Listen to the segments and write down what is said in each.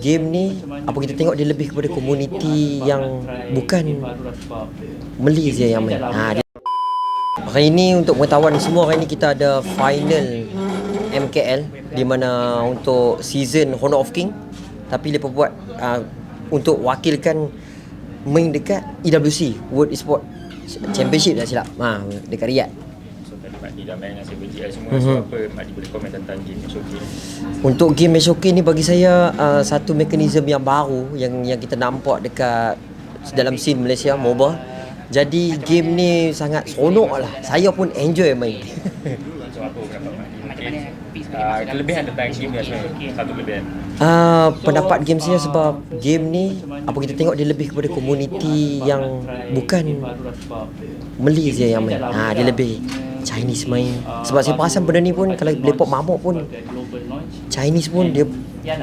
game ni apa kita tengok dia lebih kepada komuniti yang bukan je yang main. Ha, dia, hari ini untuk pengetahuan semua hari ini kita ada final MKL di mana untuk season Honor of King tapi dia buat uh, untuk wakilkan main dekat EWC World Esport Championship tak silap. Ha, dekat Riyadh. So tadi Mak Di dah main dengan CBGL semua Mhm. So apa Mak Di boleh komen tentang game ni Untuk game SOK ni bagi saya uh, satu mekanisme yang baru yang yang kita nampak dekat dalam scene Malaysia MOBA. Jadi game ni sangat seronok lah. Saya pun enjoy main. So apa pendapat Mak Mungkin uh, Kelebihan tentang game ni. sebenarnya Satu kelebihan uh, pendapat game saya sebab game ni apa kita tengok dia lebih kepada komuniti yang bukan Meli je yang main. Ha, dia lebih Chinese main. Sebab saya perasan benda ni pun kalau Lepop mamuk pun Chinese pun dia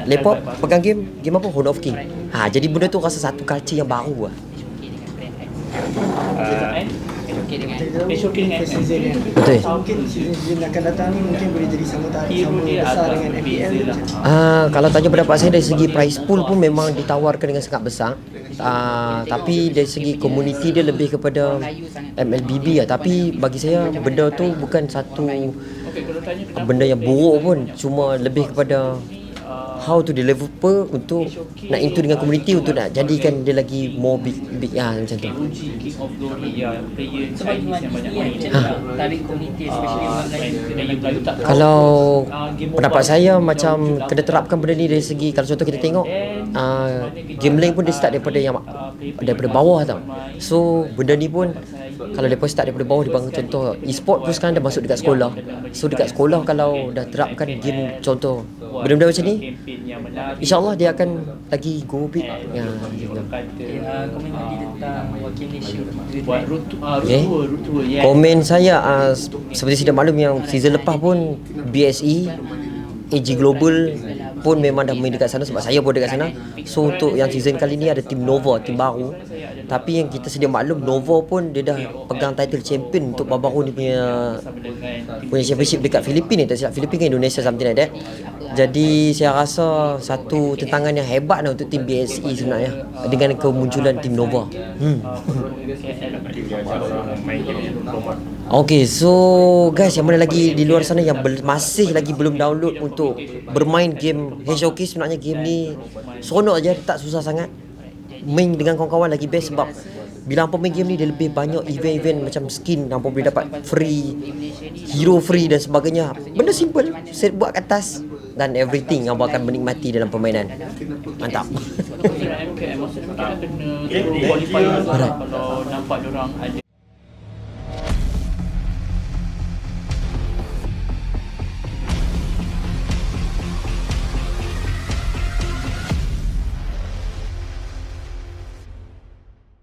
Lepop pegang game game apa? Honor of King. Ha, jadi benda tu rasa satu culture yang baru lah. uh, Esok dengan season ni. Betul. Mungkin season akan datang ni mungkin boleh jadi sama sama besar dengan FPL macam. Ah, kalau tanya pendapat saya dari segi price pool pun memang ditawarkan dengan sangat besar. Ah, tapi dari segi komuniti dia lebih kepada MLBB lah. Tapi bagi saya benda tu bukan satu benda yang buruk pun. Cuma lebih kepada how to deliver untuk nak into dengan komuniti untuk nak jadikan dia lagi more big big ah macam tu. Ya player Sebab yang banyak macam tu Ah, orang Melayu Melayu Melayu tak Kalau Ah, pendapat saya macam kena terapkan benda ni dari segi kalau contoh kita tengok uh, game lain pun dia start daripada yang daripada bawah tau. So benda ni pun kalau mereka start daripada bawah dia bangun contoh e-sport pun sekarang dah masuk dekat sekolah. So dekat sekolah kalau dah terapkan game contoh benda-benda macam ni. InsyaAllah dia akan lagi go big ya, gitu. Kata, uh, tentang wakil ah, Okay. yeah. Komen saya uh, seperti sudah maklum yang season lepas pun BSE AG Global pun memang dah main dekat sana sebab saya pun dekat sana. So untuk yang season kali ni ada tim Nova, tim baru. Tapi yang kita sedia maklum Nova pun dia dah pegang title champion untuk baru-baru ni punya punya championship dekat Filipina tak silap Filipina ke Indonesia something like that. Jadi saya rasa satu tentangan yang hebat lah untuk tim BSE sebenarnya dengan kemunculan tim Nova. Hmm. Ni Okay, so guys yang mana lagi di luar sana yang masih lagi belum download untuk bermain game HOK sebenarnya game ni seronok aja tak susah sangat. Main dengan kawan-kawan lagi best sebab bila hampa main game ni dia lebih banyak event-event macam skin hampa boleh dapat free hero free dan sebagainya. Benda simple, set buat kat atas dan everything hampa akan menikmati dalam permainan. Mantap. MKM masa tu kita kena suruh qualify dulu kalau nampak orang ada